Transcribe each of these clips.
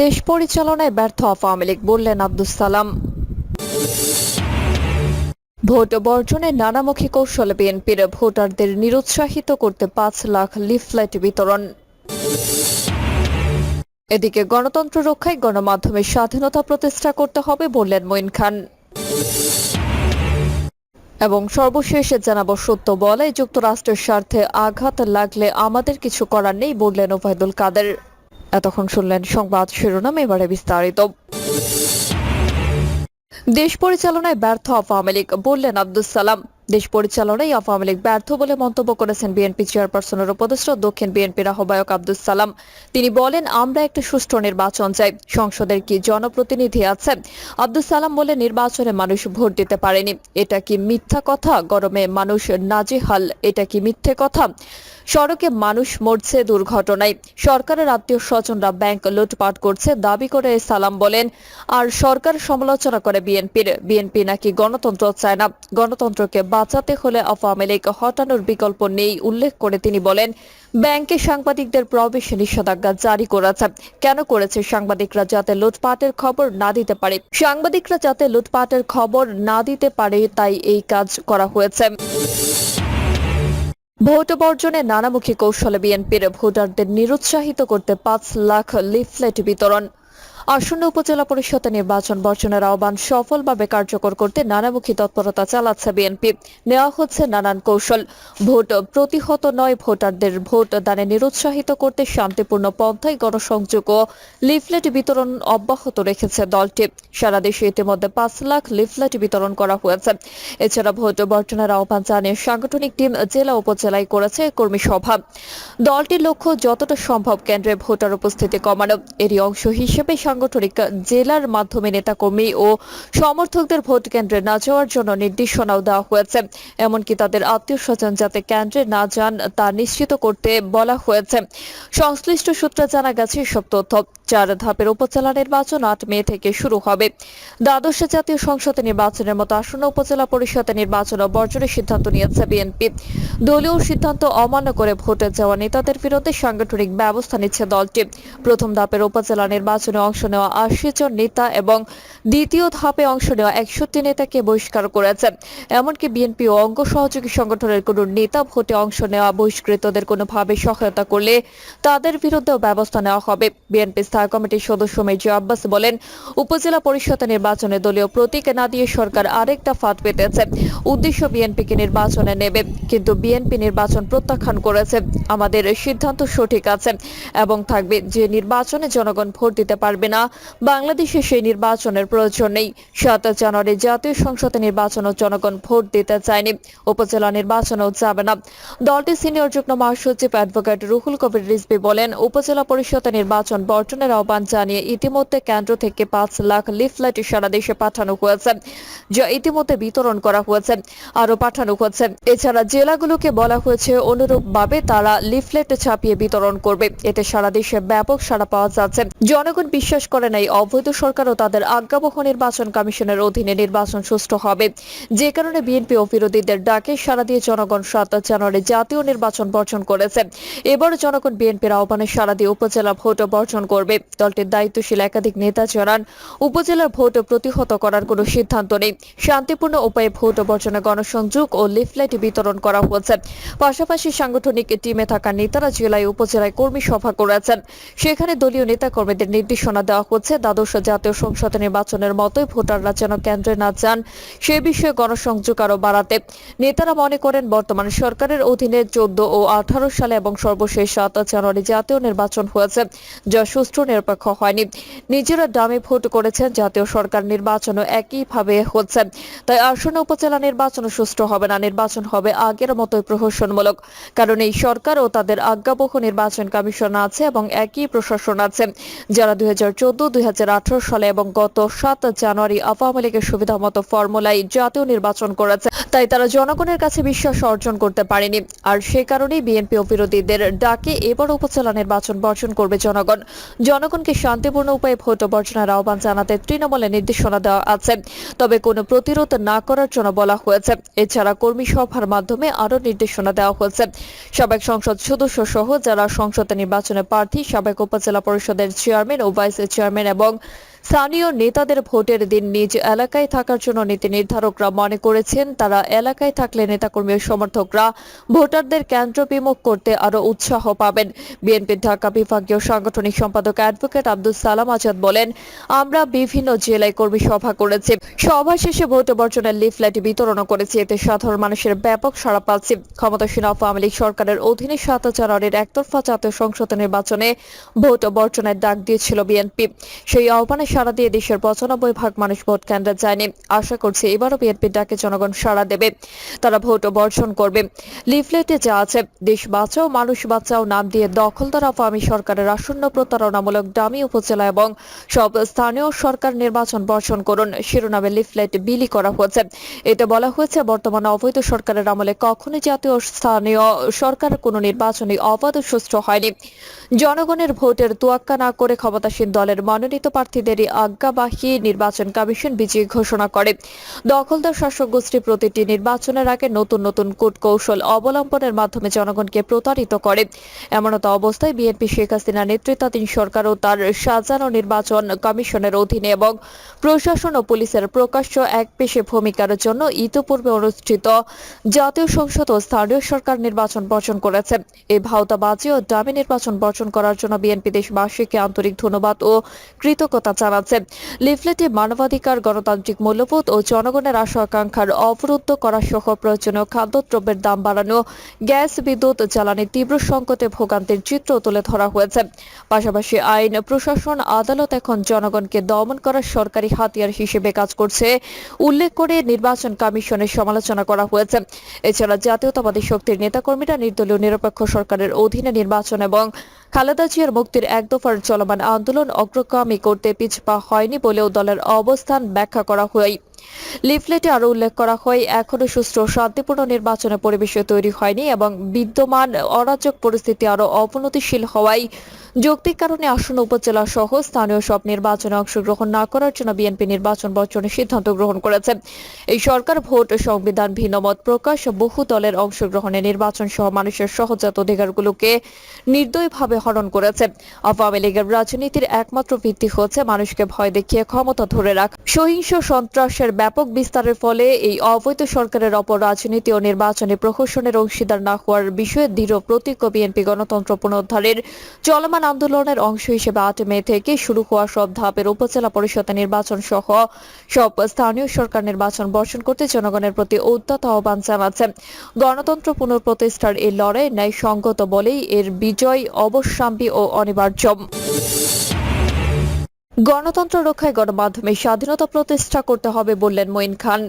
দেশ পরিচালনায় ব্যর্থ আওয়ামী লীগ, বললেন আব্দুস সালাম। ভোট বর্জনে নানামুখী কৌশলে বিএনপির ভোটারদের নিরুৎসাহিত করতে পাঁচ লাখ লিফলেট বিতরণ। এদিকে গণতন্ত্র রক্ষায় গণমাধ্যমের স্বাধীনতা প্রতিষ্ঠা করতে হবে, বললেন মঈন খান। এবং সর্বশেষে জানাব সত্য বলে, যুক্তরাষ্ট্রের স্বার্থে আঘাত লাগলে আমাদের কিছু করার নেই বললেন ওবায়দুল কাদের। এতক্ষণ শুনলেন সংবাদ শিরোনাম, এবারে বিস্তারিত। দেশ পরিচালনায় ব্যর্থ আওয়ামী লীগ, বললেন আব্দুল সালাম। দেশ পরিচালনায় আওয়ামী লীগ ব্যর্থ বলে মন্তব্য করেছেন বিএনপি চেয়ারপারসনের উপদেষ্টা দক্ষিণ বিএনপির আহ্বায়ক আব্দুস সালাম। তিনি বলেন, আমরা একটা সুষ্ঠু নির্বাচন চাই। সংসদের কি জনপ্রতিনিধি আছে? আব্দুস সালাম বলে নির্বাচনে মানুষ ভোট দিতে পারেনি। এটা কি মিথ্যা কথা? গরমে মানুষ নাজেহাল। এটা কি মিথ্যে কথা? সড়কে মানুষ মরছে দুর্ঘটনায়। সরকারের আত্মীয় স্বজনরা ব্যাংক লুটপাট করছে। দাবি করে সালাম বলেন, আর সরকার সমালোচনা করে বিএনপির। বিএনপি নাকি গণতন্ত্র চায় না। গণতন্ত্রকে বাঁচাতে হলে আওয়ামী লীগ হটানোর বিকল্প নেই, উল্লেখ করে তিনি বলেন। ব্যাংকে সাংবাদিকদের প্রবেশে নিষেধাজ্ঞা জারি করেছে। কেন করেছে সাংবাদিকরা যাতে লুটপাটের খবর না দিতে পারে? সাংবাদিকরা যাতে লুটপাটের খবর না দিতে পারে, তাই এই কাজ করা হয়েছে। ভোট বর্জনে নানামুখী কৌশলে বিএনপির ভোটারদের নিরুৎসাহিত করতে পাঁচ লাখ লিফলেট বিতরণ। আসন্ন উপজেলা পরিষদ নির্বাচন বর্জনের আহ্বান সফলভাবে কার্যকর করতে নানামুখী তৎপরতা চালাচ্ছে বিএনপি। নেওয়া হচ্ছে নানান কৌশল। ভোট প্রতিহত নয়, ভোটারদের ভোট দানে নিরুৎসাহিত করতে শান্তিপূর্ণ পন্থায় গণসংযোগ ও লিফলেট বিতরণ অব্যাহত রেখেছে দলটি। সারা দেশে ইতিমধ্যে পাঁচ লাখ লিফলেট বিতরণ করা হয়েছে। এছাড়া ভোট বর্জনের আহ্বান জানিয়ে সাংগঠনিক টিম জেলা উপজেলায় করেছে কর্মী সভা। দলটির লক্ষ্য যতটা সম্ভব কেন্দ্রে ভোটার উপস্থিতি কমানো। এরই অংশ হিসেবে সাংগঠনিক জেলার মাধ্যমে নেতাকর্মী ও সমর্থকদের ভোট কেন্দ্রে না যাওয়ার জন্য নির্দেশনাও দেওয়া হয়েছে। এমনকি তাদের আত্মীয় স্বজন যাতে কেন্দ্রে না যান, তা নিশ্চিত করতে বলা হয়েছে। সংশ্লিষ্ট সূত্রে জানা গেছে এসব তথ্য। চার ধাপের উপজেলা নির্বাচন আট মে থেকে শুরু হবে। দ্বাদশ জাতীয় সংসদ নির্বাচনের মতো আসন্ন উপজেলা পরিষদ নির্বাচন বর্জনের সিদ্ধান্ত নিয়েছে বিএনপি। দলীয় সিদ্ধান্ত অমান্য করে ভোটে যাওয়া নেতাদের বিরুদ্ধে সাংগঠনিক ব্যবস্থা নিচ্ছে দলটি। প্রথম ধাপের উপজেলা নির্বাচনে অংশ নেওয়া আশি জন নেতা এবং দ্বিতীয় ধাপে অংশ নেওয়া একষট্টি নেতাকে বহিষ্কার করেছে। এমনকি বিএনপি ও অঙ্গ সহযোগী সংগঠনের কোন নেতা ভোটে অংশ নেওয়া বহিষ্কৃতদের কোনোভাবে সহায়তা করলে তাদের বিরুদ্ধেও ব্যবস্থা নেওয়া হবে। বিএনপি স্থায়ী কমিটির সদস্য মেজি আব্বাস বলেন, উপজেলা পরিষদ নির্বাচনে দলীয় প্রতীক না দিয়ে সরকার আরেকটা ফাঁদ পেতেছে। উদ্দেশ্য বিএনপিকে নির্বাচনে নেবে, কিন্তু বিএনপি নির্বাচন প্রত্যাখ্যান করেছে। আমাদের সিদ্ধান্ত সঠিক আছে এবং থাকবে যে নির্বাচনে জনগণ ভোট দিতে পারবে না। বাংলাদেশে সেই নির্বাচনের প্রয়োজন নেই। সাত জানুয়ারি জাতীয় সংসদ নির্বাচনও জনগণ ভোট দিতে চায়নি। উপজেলা নির্বাচনেও যাবে না। দলটির সিনিয়র যুগ্ম মহাসচিব অ্যাডভোকেট রুহুল কবির রিজভি বলেন, উপজেলা পরিষদ নির্বাচন বর্জনের আহ্বান জানিয়ে ইতিমধ্যে কেন্দ্র থেকে পাঁচ লাখ লিফলেট সারা দেশে পাঠানো হয়েছে, যা ইতিমধ্যে বিতরণ করা হয়েছে, আরও পাঠানো হয়েছে। এছাড়া জেলাগুলোকে বলা হয়েছে, অনুরূপভাবে তারা লিফলেট ছাপিয়ে বিতরণ করবে। এতে সারা দেশে ব্যাপক সাড়া পাওয়া যাচ্ছে। জনগণ বিশ্বাস করে নাই, অবৈধ সরকার ও তাদের আজ্ঞাবহ নির্বাচন কমিশনের অধীনে নির্বাচন সুষ্ঠু হবে। যে কারণে বিএনপি ও বিরোধীদের ডাকে সারা দিয়ে জনগণ সাত জানুয়ারি জাতীয় নির্বাচন বর্জন করেছে। এবার জনগণ বিএনপির আহ্বানে সারা দিয়ে উপজেলা ভোট বর্জন করবে। দলটির দায়িত্বশীল একাধিক নেতা জানান উপজেলার ভোট প্রতিহত করার কোনো সিদ্ধান্ত নেই। শান্তিপূর্ণ উপায়ে ভোট বর্জনে গণসংযোগ ও লিফলেট বিতরণ করা হয়েছে। পাশাপাশি সাংগঠনিক টিমে থাকা নেতারা জেলায় উপজেলায় কর্মী সভা করেছেন। সেখানে দলীয় নেতাকর্মীদের নির্দেশনা দেওয়া হচ্ছে দ্বাদশ জাতীয় সংসদ নির্বাচনের মতোই ভোটাররা যেন কেন্দ্রে না যান, সে বিষয়ে গণসংযোগ আরও বাড়াতে। নেতারা মনে করেন, বর্তমান সরকারের অধীনে চোদ্দ ও আঠারো সালে এবং সর্বশেষ সাত জানুয়ারি জাতীয় নির্বাচন হয়েছে, যা সুষ্ঠু নিরপেক্ষ হয়নি। নিজেরা দামে ভোট করেছেন, জাতীয় সরকার নির্বাচনও একইভাবে হচ্ছে। তাই আসন্ন উপজেলা নির্বাচন সুষ্ঠু হবে না, নির্বাচন হবে আগের মতোই প্রহসনমূলক। কারণ এই সরকার ও তাদের আজ্ঞাবহ নির্বাচন কমিশন আছে এবং একই প্রশাসন আছে। যারা দুই হাজার চোদ্দ, দুই সালে এবং গত সাত জানুয়ারি আওয়ামী লীগের সুবিধা মতো ফর্মুলায় জাতীয় নির্বাচন করেছে, তাই তারা জনগণের কাছে বিশ্বাস অর্জন করতে পারেনি। আর সে কারণেই বিএনপি ও বিরোধীদের ডাকে এবার উপজেলা নির্বাচন বর্জন করবে জনগণ। জনগণকে শান্তিপূর্ণ উপায়ে ভোট বর্জনের আহ্বান জানাতে তৃণমূলে নির্দেশনা দেওয়া আছে। তবে কোনো প্রতিরোধ না করার জন্য বলা হয়েছে। এছাড়া কর্মী সভার মাধ্যমে আরও নির্দেশনা দেওয়া হয়েছে। সাবেক সংসদ সদস্য সহ যারা সংসদে নির্বাচনে প্রার্থী, সাবেক উপজেলা পরিষদের চেয়ারম্যান ও ভাইস চেয়ারম্যান এবং স্থানীয় নেতাদের ভোটের দিন নিজ এলাকায় থাকার জন্য নীতি নির্ধারকরা মনে করেছেন, তারা এলাকায় থাকলে নেতাকর্মী সমর্থকরা ভোটারদের কেন্দ্র বিমুখ করতে আরও উৎসাহ পাবেন। বিএনপির ঢাকা বিভাগীয় সাংগঠনিক সম্পাদক অ্যাডভোকেট আব্দুল সালাম আজাদ বলেন, আমরা বিভিন্ন জেলায় কর্মী সভা করেছি। সভা শেষে ভোট বর্জনের লিফলেট বিতরণ করেছি। এতে সাধারণ মানুষের ব্যাপক সাড়া পাচ্ছি। ক্ষমতাসীন আওয়ামী লীগ সরকারের অধীনে সাত হাজার আরের একতরফা জাতীয় সংসদ নির্বাচনে ভোট বর্জনের ডাক দিয়েছিল বিএনপি। সেই আহ্বানে সাড়া দিয়ে দেশের পঁচানব্বই ভাগ মানুষ ভোট কেন্দ্রে যায়নি। আশা করছি এবারও বিএনপির ডাকে জনগণ সাড়া দেবে। তারা ভোট বর্জন করবে। লিফলেটে যা আছে, দেশ বাঁচাও, মানুষ বাঁচাও নাম দিয়ে দখলদার আওয়ামী সরকারের আসন্ন প্রতারণামূলক ডামি উপজেলা এবং সব স্থানীয় সরকার নির্বাচন বর্জন করুন। শিরোনামে লিফলেট বিলি করা হয়েছে। এতে বলা হয়েছে, বর্তমানে অবৈধ সরকারের আমলে কখনোই জাতীয় স্থানীয় সরকার কোনো নির্বাচনী অবাধ সুষ্ঠু হয়নি। জনগণের ভোটের তোয়াক্কা না করে ক্ষমতাসীন দলের মনোনীত প্রার্থীদেরই আজ্ঞাবাহী নির্বাচন কমিশন বিজয়ী ঘোষণা করে। দখলদার শাসক গোষ্ঠী প্রতিটি নির্বাচনের আগে নতুন নতুন কূট কৌশল অবলম্বনের মাধ্যমে জনগণকে প্রতারিত করে। এমনতা অবস্থায় বিএনপি শেখ হাসিনার নেতৃত্বাধীন সরকার ও তার সাজানো নির্বাচন কমিশনের অধীনে এবং প্রশাসন ও পুলিশের প্রকাশ্য এক পেশে ভূমিকার জন্য ইতোপূর্বে অনুষ্ঠিত জাতীয় সংসদ ও স্থানীয় সরকার নির্বাচন বর্জন করেছে। এই ভাওতাবাজি ও দামি নির্বাচন বর্জন করার জন্য বিএনপি দেশবাসীকে আন্তরিক ধন্যবাদ ও কৃতজ্ঞতা জানাচ্ছে লিফলেটে মানবাধিকার, গণতান্ত্রিক মূল্যবোধ ও জনগণের আশা আকাঙ্ক্ষার অবরুদ্ধ করা সহ প্রয়োজনীয় খাদ্যদ্রব্যের দাম বাড়ানো, গ্যাস, বিদ্যুৎ, জ্বালানি তীব্র সংকটে ভোগান্তির চিত্র তুলে ধরা হয়েছে। পাশাপাশি আইন, প্রশাসন, আদালত এখন জনগণকে দমন করার সরকারি হাতিয়ার হিসেবে কাজ করছে, উল্লেখ করে নির্বাচন কমিশনের সমালোচনা করা হয়েছে। এছাড়া জাতীয়তাবাদী শক্তির নেতাকর্মীরা নির্দলীয় নিরপেক্ষ সরকারের অধীনে নির্বাচন এবং খালেদা জিয়ার মুক্তির এক দফার চলমান আন্দোলন অগ্রগামী করতে পিছপা হয়নি বলেও দলের অবস্থান ব্যাখ্যা করা হয়। লিফলেটে আরও উল্লেখ করা হয়, এখনও সুষ্ঠু শান্তিপূর্ণ নির্বাচনের পরিবেশ তৈরি হয়নি এবং বিদ্যমান অরাজক পরিস্থিতি আরও অবনতিশীল হওয়ায় যৌক্তিক কারণে আসন্ন উপজেলা সহ স্থানীয় সব নির্বাচনে অংশগ্রহণ না করার জন্য বিএনপি নির্বাচন বর্জনের সিদ্ধান্ত গ্রহণ করেছে। এই সরকার ভোট সংবিধান ভিন্নমত প্রকাশ, বহু দলের অংশগ্রহণে নির্বাচন সহ মানুষের সহজাত অধিকারগুলোকে নির্দয়ভাবে হরণ করেছে। আওয়ামী লীগের রাজনীতির একমাত্র ভিত্তি হচ্ছে মানুষকে ভয় দেখিয়ে ক্ষমতা ধরে রাখা। সহিংস সন্ত্রাসের ব্যাপক বিস্তারের ফলে এই অবৈধ সরকারের অপর রাজনীতি ও নির্বাচনে প্রহসনের অংশীদার না হওয়ার বিষয়ে দৃঢ় প্রতিজ্ঞ বিএনপি গণতন্ত্র পুনরুদ্ধারের চলমান আন্দোলনের অংশ হিসেবে আট মে থেকে শুরু হওয়া সব ধাপের উপজেলা পরিষদ নির্বাচন সহ সব স্থানীয় সরকার নির্বাচন বর্জন করতে জনগণের প্রতি উদ্যত আহ্বান জানাচ্ছে। গণতন্ত্র পুনঃপ্রতিষ্ঠার এই লড়াই ন্যায়সঙ্গত বলেই এর বিজয় অবশ্যম্বী ও অনিবার্য। গণতন্ত্র রক্ষায় গণমাধ্যমে স্বাধীনতা প্রতিষ্ঠা করতে হবে বললেন মঈন খান।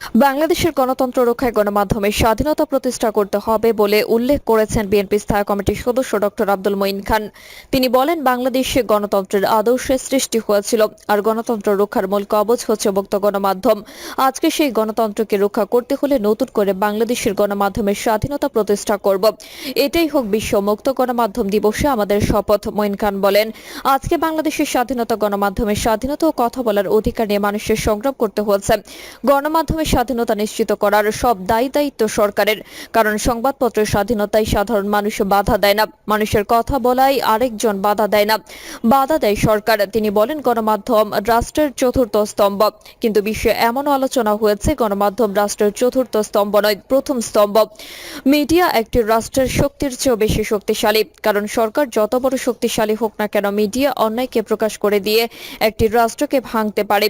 বাংলাদেশের গণতন্ত্র রক্ষায় গণমাধ্যমের স্বাধীনতা প্রতিষ্ঠা করতে হবে বলে উল্লেখ করেছেন বিএনপি স্থায়ী কমিটির সদস্য ডক্টর আব্দুল মঈন খান। তিনি বলেন, বাংলাদেশে গণতন্ত্রের আদর্শের সৃষ্টি হয়েছিল আর গণতন্ত্র রক্ষার মূল কবচ হচ্ছে মুক্ত গণমাধ্যম। আজকে সেই গণতন্ত্রকে রক্ষা করতে হলে নতুন করে বাংলাদেশের গণমাধ্যমের স্বাধীনতা প্রতিষ্ঠা করব। এটাই হোক বিশ্ব মুক্ত গণমাধ্যম দিবসে আমাদের শপথ, মঈন খান বলেন। আজকে বাংলাদেশের স্বাধীনতা গণমাধ্যমের স্বাধীনতা ও কথা বলার অধিকার নিয়ে মানুষের সংগ্রাম করতে হয়েছে গণমাধ্যমের স্বাধীনতা নিশ্চিত করার সব দায়ী দায়িত্ব সরকারের। কারণ সংবাদপত্রের স্বাধীনতায় সাধারণ মানুষ বাধা দেয় না, মানুষের কথা বলাই আরেকজন বাধা দেয় না। বাধা দেয় সরকার, তিনি বলেন গণমাধ্যম রাষ্ট্রের চতুর্থ স্তম্ভ। কিন্তু বিশ্বে এমন আলোচনা হয়েছে, গণমাধ্যম রাষ্ট্রের চতুর্থ স্তম্ভ নয়, প্রথম স্তম্ভ। মিডিয়া একটি রাষ্ট্রের শক্তির চেয়েও বেশি শক্তিশালী। কারণ সরকার যত বড় শক্তিশালী হোক না কেন, মিডিয়া অন্যায়কে প্রকাশ করে দিয়ে একটি রাষ্ট্রকে ভাঙতে পারে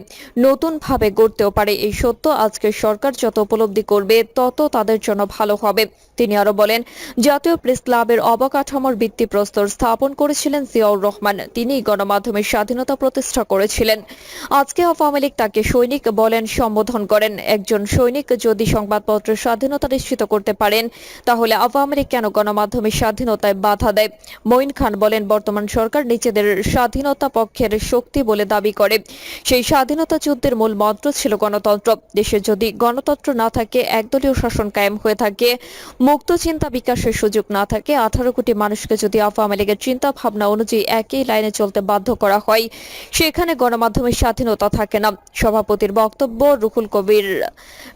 নতুন ভাবে গড়তেও পারে। এই সত্য আজকে সরকার যত উপলব্ধি করবে, তত তাদের জন্য ভালো হবে। তিনি আরও বলেন, জাতীয় প্রেস ক্লাবের অবকাঠামোর ভিত্তিপ্রস্তর স্থাপন করেছিলেন জিয়াউর রহমান। তিনি গণমাধ্যমের স্বাধীনতা প্রতিষ্ঠা করেছিলেন। আজকে আওয়ামী লীগ তাকে সৈনিক বলেন সম্বোধন করেন। একজন সৈনিক যদি সংবাদপত্রের স্বাধীনতা নিশ্চিত করতে পারেন, তাহলে আওয়ামী লীগ কেন গণমাধ্যমের স্বাধীনতায় বাধা দেয়? মঈন খান বলেন, বর্তমান সরকার নিজেদের স্বাধীনতা পক্ষের শক্তি বলে দাবি করে। সেই স্বাধীনতা যুদ্ধের মূল মন্ত্র ছিল গণতন্ত্র। দেশে যদি যদি গণতন্ত্র না থাকে, একদলীয় শাসন কায়েম হয়ে থাকে, মুক্ত চিন্তা বিকাশের সুযোগ না থাকে, আঠারো কোটি মানুষকে যদি আওয়ামী লীগের চিন্তা ভাবনা অনুযায়ী একই লাইনে চলতে বাধ্য করা হয়, সেখানে গণমাধ্যমের স্বাধীনতা থাকে না। সভাপতির বক্তব্য, রুহুল কবির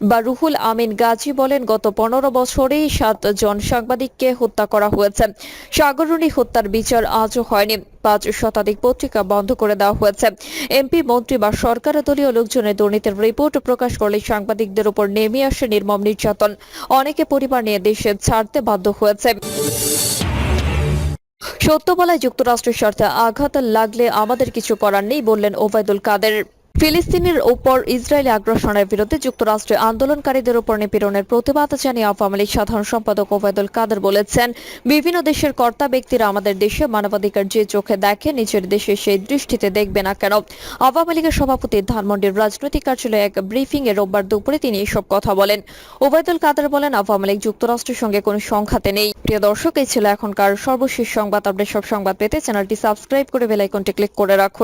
বা রুহুল আমিন গাজী বলেন, গত পনেরো বছরেই সাত জন সাংবাদিককে হত্যা করা হয়েছে। সাগরণী হত্যার বিচার আজও হয়নি। পাঁচ শতাধিক পত্রিকা বন্ধ করে দেওয়া হয়েছে। এমপি, মন্ত্রী বা সরকার, দলীয় লোকজনের দুর্নীতির রিপোর্ট প্রকাশ করলে সাংবাদিকদের উপর নেমে আসে নির্মম নির্যাতন। অনেকে পরিবার নিয়ে দেশে ছাড়তে বাধ্য হয়েছে। সত্য বলায় যুক্তরাষ্ট্রের স্বার্থে আঘাত লাগলে আমাদের কিছু করার নেই বললেন ওবায়দুল কাদের। ফিলিস্তিনের উপর ইসরায়েলি আগ্রাসনের বিরুদ্ধে যুক্তরাষ্ট্রে আন্দোলনকারীদের উপর নিপীড়নের প্রতিবাদ জানিয়ে আওয়ামী লীগ সাধারণ সম্পাদক ওবায়দুল কাদের বলেছেন, বিভিন্ন দেশের কর্তা ব্যক্তিরা আমাদের দেশে মানবাধিকার যে চোখে দেখে নিজের দেশে সেই দৃষ্টিতে দেখবে না কেন। আওয়ামী লীগের সভাপতি ধানমন্ডির রাজনৈতিক কার্যালয়ে এক ব্রিফিং এ রোববার দুপুরে তিনি এসব কথা বলেন। ওবায়দুল কাদের বলেন, আওয়ামী লীগ যুক্তরাষ্ট্রের সঙ্গে কোনো সংঘাতে নেই। প্রিয় দর্শক, এই ছিল এখনকার সর্বশেষ সংবাদ। আপডেট সব সংবাদ পেতে চ্যানেলটি সাবস্ক্রাইব করে বেলাইকনটি ক্লিক করে রাখুন।